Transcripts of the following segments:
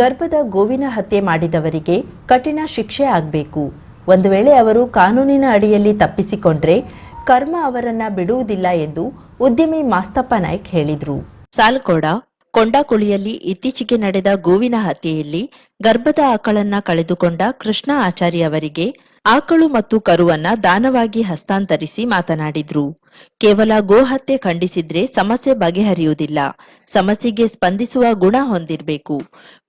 ಗರ್ಭದ ಗೋವಿನ ಹತ್ಯೆ ಮಾಡಿದವರಿಗೆ ಕಠಿಣ ಶಿಕ್ಷೆ ಆಗಬೇಕು. ಒಂದು ವೇಳೆ ಅವರು ಕಾನೂನಿನ ಅಡಿಯಲ್ಲಿ ತಪ್ಪಿಸಿಕೊಂಡ್ರೆ ಕರ್ಮ ಅವರನ್ನ ಬಿಡುವುದಿಲ್ಲ ಎಂದು ಉದ್ಯಮಿ ಮಾಸ್ತಪ್ಪ ನಾಯ್ಕ್ ಹೇಳಿದ್ರು. ಸಾಲ್ಕೋಡ, ಕೊಂಡಾಕುಳಿಯಲ್ಲಿ ಇತ್ತೀಚೆಗೆ ನಡೆದ ಗೋವಿನ ಹತ್ಯೆಯಲ್ಲಿ ಗರ್ಭದ ಆಕಳನ್ನ ಕಳೆದುಕೊಂಡ ಕೃಷ್ಣ ಆಚಾರಿ ಅವರಿಗೆ ಆಕಳು ಮತ್ತು ಕರುವನ್ನ ದಾನವಾಗಿ ಹಸ್ತಾಂತರಿಸಿ ಮಾತನಾಡಿದ್ರು. ಕೇವಲ ಗೋಹತ್ಯೆ ಖಂಡಿಸಿದ್ರೆ ಸಮಸ್ಯೆ ಬಗೆಹರಿಯುವುದಿಲ್ಲ. ಸಮಸ್ಯೆಗೆ ಸ್ಪಂದಿಸುವ ಗುಣ ಹೊಂದಿರಬೇಕು.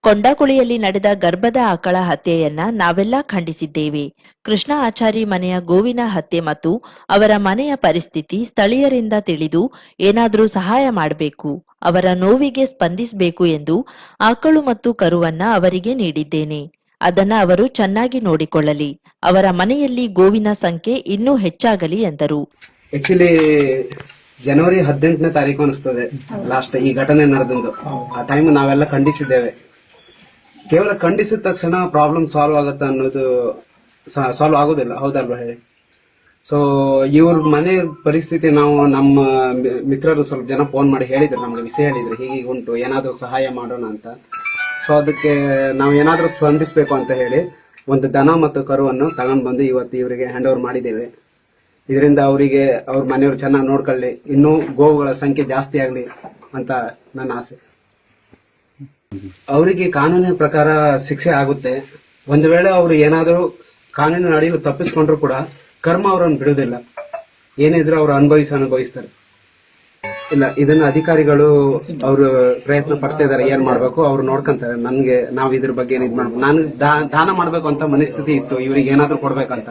ಕೊಂಡಾಕುಳಿಯಲ್ಲಿ ನಡೆದ ಗರ್ಭದ ಆಕಳ ಹತ್ಯೆಯನ್ನ ನಾವೆಲ್ಲ ಖಂಡಿಸಿದ್ದೇವೆ. ಕೃಷ್ಣ ಆಚಾರಿ ಮನೆಯ ಗೋವಿನ ಹತ್ಯೆ ಮತ್ತು ಅವರ ಮನೆಯ ಪರಿಸ್ಥಿತಿ ಸ್ಥಳೀಯರಿಂದ ತಿಳಿದು ಏನಾದರೂ ಸಹಾಯ ಮಾಡಬೇಕು, ಅವರ ನೋವಿಗೆ ಸ್ಪಂದಿಸಬೇಕು ಎಂದು ಆಕಳು ಮತ್ತು ಕರುವನ್ನ ಅವರಿಗೆ ನೀಡಿದ್ದೇನೆ. ಅದನ್ನ ಅವರು ಚೆನ್ನಾಗಿ ನೋಡಿಕೊಳ್ಳಲಿ. ಅವರ ಮನೆಯಲ್ಲಿ ಗೋವಿನ ಸಂಖ್ಯೆ ಇನ್ನೂ ಹೆಚ್ಚಾಗಲಿ ಎಂದರು. ಆಕ್ಚುಲಿ ಜನವರಿ ಹದಿನೆಂಟನೇ ತಾರೀಕು ಅನಿಸ್ತದೆ. ಲಾಸ್ಟ್ ಈ ಘಟನೆ ನಡೆದಂದು. ಆ ಟೈಮ್ ನಾವೆಲ್ಲ ಖಂಡಿಸಿದ್ದೇವೆ. ಕೇವಲ ಖಂಡಿಸಿದ ತಕ್ಷಣ ಪ್ರಾಬ್ಲಮ್ ಸಾಲ್ವ್ ಆಗುತ್ತೆ ಅನ್ನೋದು ಸಾಲ್ವ್ ಆಗೋದಿಲ್ಲ. ಹೌದಲ್ವಾ ಹೇಳಿ? ಸೊ ಇವ್ರ ಮನೆ ಪರಿಸ್ಥಿತಿ ನಾವು ನಮ್ಮ ಮಿತ್ರರು ಸ್ವಲ್ಪ ಜನ ಫೋನ್ ಮಾಡಿ ಹೇಳಿದ್ರು. ನಮ್ಗೆ ವಿಷಯ ಹೇಳಿದ್ರು. ಹೀಗೆ ಹೀಗೆ ಉಂಟು. ಏನಾದರೂ ಸಹಾಯ ಮಾಡೋಣ ಅಂತ. ಸೊ ಅದಕ್ಕೆ ನಾವು ಏನಾದರೂ ಸ್ಪಂದಿಸಬೇಕು ಅಂತ ಹೇಳಿ ಒಂದು ದನ ಮತ್ತು ಕರುವನ್ನು ತಗೊಂಡು ಬಂದು ಇವತ್ತು ಇವರಿಗೆ ಹ್ಯಾಂಡ್ ಓವರ್ ಮಾಡಿದ್ದೇವೆ. ಇದರಿಂದ ಅವರಿಗೆ ಅವ್ರ ಮನೆಯವರು ಚೆನ್ನಾಗಿ ನೋಡ್ಕೊಳ್ಳಿ. ಇನ್ನೂ ಗೋವುಗಳ ಸಂಖ್ಯೆ ಜಾಸ್ತಿ ಆಗಲಿ ಅಂತ ನನ್ನ ಆಸೆ. ಅವರಿಗೆ ಕಾನೂನಿನ ಪ್ರಕಾರ ಶಿಕ್ಷೆ ಆಗುತ್ತೆ. ಒಂದು ವೇಳೆ ಅವರು ಏನಾದರೂ ಕಾನೂನಿನ ಅಡಿಯಲ್ಲಿ ತಪ್ಪಿಸ್ಕೊಂಡ್ರು ಕೂಡ ಕರ್ಮ ಅವರನ್ನು ಬಿಡುವುದಿಲ್ಲ. ಏನಿದ್ರು ಅವರು ಅನುಭವಿಸಿ ಅನುಭವಿಸ್ತಾರೆ. ಇಲ್ಲ, ಇದನ್ನ ಅಧಿಕಾರಿಗಳು ಅವರು ಪ್ರಯತ್ನ ಪಡ್ತಾ ಇದಾರೆ, ಏನ್ ಮಾಡ್ಬೇಕು, ಅವ್ರು ನೋಡ್ಕೊಂತಾರೆ. ನನ್ಗೆ ನಾವ್ ಇದ್ರ ಬಗ್ಗೆ ಏನ್ ಇದ್ ಮಾಡ್ಬೇಕು. ನಾನು ದಾನ ಮಾಡ್ಬೇಕು ಅಂತ ಮನಸ್ಥಿತಿ ಇತ್ತು, ಇವ್ರಿಗೆ ಏನಾದ್ರು ಕೊಡ್ಬೇಕಂತ.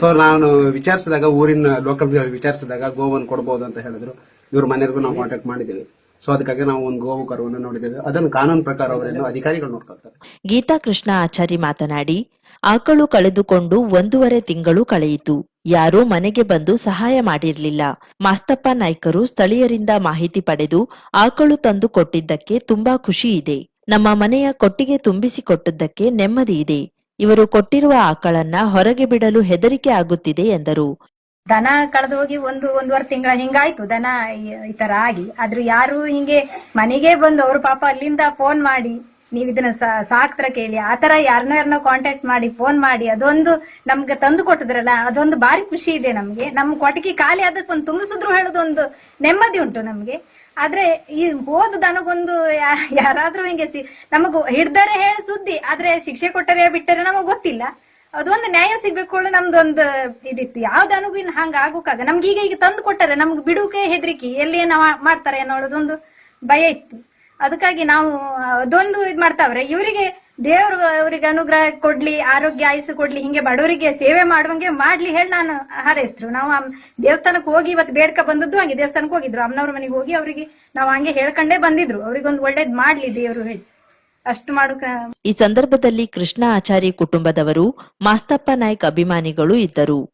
ಸೊ ನಾನು ವಿಚಾರಿಸಿದಾಗ, ಊರಿನ ಲೋಕಲ್ ವಿಚಾರಿಸಿದಾಗ, ಗೋವನ್ನು ಕೊಡ್ಬೋದು ಅಂತ ಹೇಳಿದ್ರು. ಇವ್ರ ಮನೆಯವ್ರಿಗೂ ನಾವು ಕಾಂಟ್ಯಾಕ್ಟ್ ಮಾಡಿದೀವಿ. ಸೊ ಅದಕ್ಕಾಗಿ ನಾವು ಒಂದು ಗೋವು ಕರುವನ್ನು ನೋಡಿದ್ದೇವೆ. ಅದನ್ನು ಕಾನೂನು ಪ್ರಕಾರ ಅವರನ್ನು ಅಧಿಕಾರಿಗಳು ನೋಡ್ಕೊಳ್ತಾರೆ. ಗೀತಾ ಕೃಷ್ಣ ಆಚಾರಿ ಮಾತನಾಡಿ, ಆಕಳು ಕಳೆದುಕೊಂಡು ಒಂದೂವರೆ ತಿಂಗಳು ಕಳೆಯಿತು. ಯಾರೂ ಮನೆಗೆ ಬಂದು ಸಹಾಯ ಮಾಡಿರಲಿಲ್ಲ. ಮಾಸ್ತಪ್ಪ ನಾಯ್ಕರು ಸ್ಥಳೀಯರಿಂದ ಮಾಹಿತಿ ಪಡೆದು ಆಕಳು ತಂದು ಕೊಟ್ಟಿದ್ದಕ್ಕೆ ತುಂಬಾ ಖುಷಿ ಇದೆ. ನಮ್ಮ ಮನೆಯ ಕೊಟ್ಟಿಗೆ ತುಂಬಿಸಿ ಕೊಟ್ಟದ್ದಕ್ಕೆ ನೆಮ್ಮದಿ ಇದೆ. ಇವರು ಕೊಟ್ಟಿರುವ ಆಕಳನ್ನ ಹೊರಗೆ ಬಿಡಲು ಹೆದರಿಕೆ ಆಗುತ್ತಿದೆ ಎಂದರು. ದನ ಕಳೆದು ಹೋಗಿ ಒಂದು ಒಂದೂವರೆ ತಿಂಗಳ ಹಿಂಗಾಯ್ತು. ದನ ಈ ತರ ಆಗಿ. ಆದ್ರೂ ಯಾರು ಹಿಂಗೆ ಮನೆಗೆ ಬಂದು, ಅವ್ರ ಪಾಪ ಅಲ್ಲಿಂದ ಫೋನ್ ಮಾಡಿ ನೀವ್ ಇದನ್ನ ಸಾಕ್ತರ ಕೇಳಿ ಆತರ ಯಾರನ್ನೋ ಯಾರನ್ನೋ ಕಾಂಟ್ಯಾಕ್ಟ್ ಮಾಡಿ ಫೋನ್ ಮಾಡಿ, ಅದೊಂದು ನಮ್ಗೆ ತಂದು ಕೊಟ್ಟಿದ್ರಲ್ಲ, ಅದೊಂದು ಬಾರಿ ಖುಷಿ ಇದೆ ನಮ್ಗೆ. ನಮ್ ಕೊಟ್ಟಿಗೆ ಖಾಲಿ ಅದಕ್ಕೆ ಒಂದು ತುಂಬಿಸಿದ್ರು ಹೇಳೋದೊಂದು ನೆಮ್ಮದಿ ಉಂಟು ನಮ್ಗೆ. ಆದ್ರೆ ಈ ಹೋದ ನನಗೊಂದು ಯಾರಾದ್ರೂ ಹಿಂಗೆ ಸಿ, ನಮಗ್ ಹಿಡ್ದರೆ ಹೇಳಿ ಸುದ್ದಿ, ಆದ್ರೆ ಶಿಕ್ಷೆ ಕೊಟ್ಟರೆ ಬಿಟ್ಟರೆ ನಮಗ್ ಗೊತ್ತಿಲ್ಲ. ಅದೊಂದು ನ್ಯಾಯ ಸಿಗ್ಬೇಕು ನಮ್ದೊಂದು ಇದಿತ್ತು. ಯಾವ್ದು ಇನ್ ಹಂಗ ಆಗೋಕಾಗ. ನಮ್ಗೆ ಈಗ ಈಗ ತಂದು ಕೊಟ್ಟರೆ ನಮ್ಗೆ ಬಿಡುಕೆ ಹೆದರಿಕೆ ಎಲ್ಲಿ ಏನೋ ಮಾಡ್ತಾರೆ ಅನ್ನೋದೊಂದು ಭಯ ಇತ್ತು. ಅದಕ್ಕಾಗಿ ನಾವು ಅದೊಂದು ಇದ್ ಮಾಡ್ತಾವ್ರೆ. ಇವರಿಗೆ ದೇವ್ರ, ಅವ್ರಿಗೆ ಅನುಗ್ರಹ ಕೊಡ್ಲಿ, ಆರೋಗ್ಯ ಆಯಸ್ಸು ಕೊಡ್ಲಿ, ಹಿಂಗೆ ಬಡವರಿಗೆ ಸೇವೆ ಮಾಡುವಂಗೆ ಮಾಡ್ಲಿ ಹೇಳಿ ನಾನು ಹಾರೈಸ್ರು ನಾವು ದೇವಸ್ಥಾನಕ್ಕೆ ಹೋಗಿ ಇವತ್ತು ಬೇಡ್ಕ ಬಂದದ್ದು ಹಂಗೆ ದೇವಸ್ಥಾನಕ್ಕೆ ಹೋಗಿದ್ರು. ಅಮ್ಮನವ್ರ ಮನೆಗೆ ಹೋಗಿ ಅವರಿಗೆ ನಾವು ಹಂಗೆ ಹೇಳ್ಕೊಂಡೇ ಬಂದಿದ್ರು. ಅವ್ರಿಗೊಂದು ಒಳ್ಳೇದ್ ಮಾಡ್ಲಿ ದೇವ್ರು ಹೇಳಿ. ಅಷ್ಟು ಮಾಡುಕ ಈ ಸಂದರ್ಭದಲ್ಲಿ ಕೃಷ್ಣ ಆಚಾರಿ ಕುಟುಂಬದವರು, ಮಾಸ್ತಪ್ಪ ನಾಯ್ಕ ಅಭಿಮಾನಿಗಳು ಇದ್ದರು.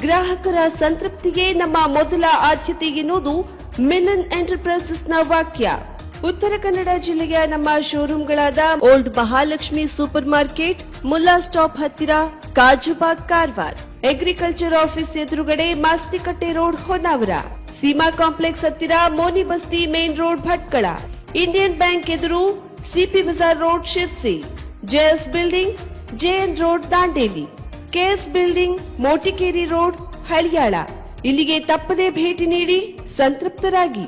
ಗ್ರಾಹಕರ ಸಂತೃಪ್ತಿಗೆ ನಮ್ಮ ಮೊದಲ ಆದ್ಯತೆ ಎನ್ನುವುದು ಮಿಲನ್ ಎಂಟರ್ಪ್ರೈಸಸ್ನ ವಾಕ್ಯ. ಉತ್ತರ ಕನ್ನಡ ಜಿಲ್ಲೆಯ ನಮ್ಮ ಶೋರೂಮ್ಗಳಾದ old Mahalakshmi super market, Mulla stop ಹತ್ತಿರ ಕಾಜುಬಾಗ್ ಕಾರವಾರ್. ಅಗ್ರಿಕಲ್ಚರ್ ಆಫೀಸ್ ಎದುರುಗಡೆ ಮಾಸ್ತಿಕಟ್ಟೆ ರೋಡ್ ಹೊನ್ನಾವರ. ಸೀಮಾ ಕಾಂಪ್ಲೆಕ್ಸ್ ಹತ್ತಿರ Moni Basti main road Bhatkal. Indian bank ಎದುರು CP Bazaar road Sirsi. JS building, JN road Dandeli. KS building Motikeri road Haliyal. ಇಲ್ಲಿಗೆ ತಪ್ಪದೇ ಭೇಟಿ ನೀಡಿ ಸಂತೃಪ್ತರಾಗಿ.